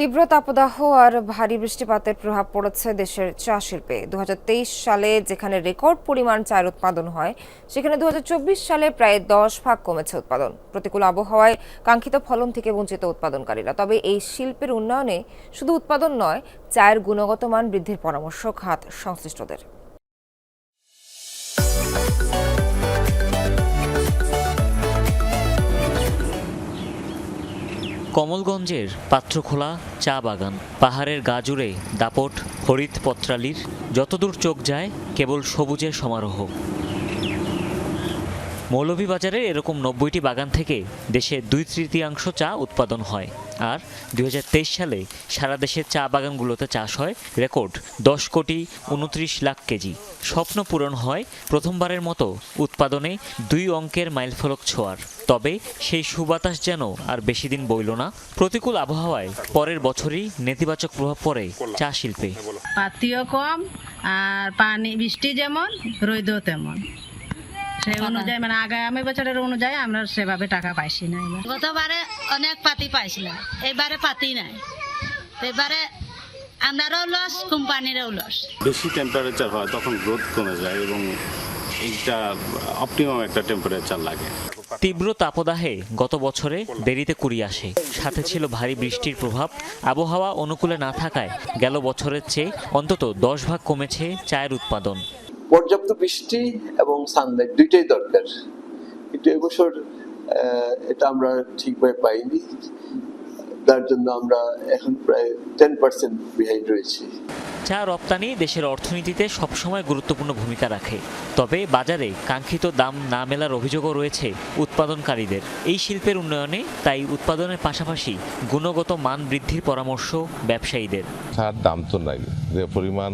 তীব্র তাপদাহ আর ভারী বৃষ্টিপাতের প্রভাব পড়েছে দেশের চা শিল্পে। দু হাজার তেইশ সালে যেখানে রেকর্ড পরিমাণ চায়ের উৎপাদন হয়, সেখানে দু হাজার চব্বিশ সালে প্রায় দশ ভাগ কমেছে উৎপাদন। প্রতিকূল আবহাওয়ায় কাঙ্ক্ষিত ফলন থেকে বঞ্চিত উৎপাদনকারীরা। তবে এই শিল্পের উন্নয়নে শুধু উৎপাদন নয়, চায়ের গুণগত মান বৃদ্ধির পরামর্শ খাত সংশ্লিষ্টদের। কমলগঞ্জের পাত্রখোলা চা বাগান। পাহাড়ের গা জুড়ে দাপট, হরিত পত্রালির, যতদূর চোখ যায় কেবল সবুজের সমারোহ। মৌলভীবাজারের এরকম নব্বইটি বাগান থেকে দেশে দুই তৃতীয়াংশ চা উৎপাদন হয়। আর দুই হাজার তেইশ সালে সারা দেশের চা বাগানগুলোতে চাষ হয়, রেকর্ড, দশ কোটি উনত্রিশ লাখ কেজি। স্বপ্ন পূরণ হয় প্রথমবারের মতো উৎপাদনে দুই অঙ্কের মাইলফলক ছোঁয়ার। তবে সেই সুবাতাস যেন আর বেশি দিন বইল না। প্রতিকূল আবহাওয়ায় পরের বছরই নেতিবাচক প্রভাব পড়ে চা শিল্পে। পাতিও কম আর পানি, বৃষ্টি যেমন, রোদও তেমন। সেই অনুযায়ী মানে আগামী বছরের অনুযায়ী আমরা সেভাবে টাকা পাইছি না গতবারে অনেক পাতি পাইছিলাম এবারে পাতি নাই। এবারে আমরারও লস কোম্পানিরও লস বেশি টেম্পারেচার হয় তখন গ্রোথ কমে যায় এবং এইটা অপটিমাম একটা টেম্পারেচার লাগে। তীব্র তাপদাহে গত বছরে দেরিতে কুড়ি আসে। সাথে ছিল ভারী বৃষ্টির প্রভাব। আবহাওয়া অনুকূলে না থাকায় গেল বছরের চেয়ে অন্তত দশ ভাগ কমেছে চায়ের উৎপাদন। পর্যাপ্ত বৃষ্টি এবং সানলাইট দুইটাই দরকার। কিন্তু এবছর এটা আমরা ঠিকভাবে পাইনি। তার জন্য আমরা এখন প্রায় টেন পার্সেন্ট বিহাইন্ড রয়েছি। চা রপ্তানি দেশের অর্থনীতিতে সবসময় গুরুত্বপূর্ণ ভূমিকা রাখে। তবে বাজারে কাঙ্ক্ষিত দাম না মেলার অভিযোগও রয়েছে উৎপাদনকারীদের। এই শিল্পের উন্নয়নে তাই উৎপাদনের পাশাপাশি গুণগত মান বৃদ্ধির পরামর্শ ব্যবসায়ীদের। চার দাম তো নাই। যে পরিমাণ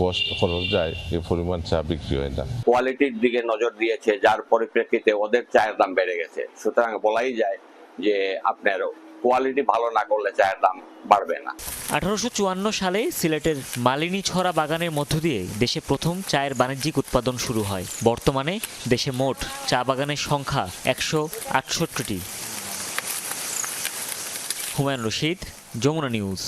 কষ্ট খরচ যায় এ পরিমাণ চা বিক্রি হয় না। কোয়ালিটির দিকে নজর দিয়েছে যার পরিপ্রেক্ষিতে ওদের চায়ের দাম বেড়ে গেছে। সুতরাং বলাই যায় যে আপনার কোয়ালিটি ভালো না করলে চায়ের দাম বাড়বে না। আঠারোশো চুয়ান্ন সালে সিলেটের মালিনী ছড়া বাগানের মধ্য দিয়ে দেশে প্রথম চায়ের বাণিজ্যিক উৎপাদন শুরু হয়। বর্তমানে দেশে মোট চা বাগানের সংখ্যা একশো আটষট্টিটি। হুমায়ুন রশিদ যমুনা নিউজ।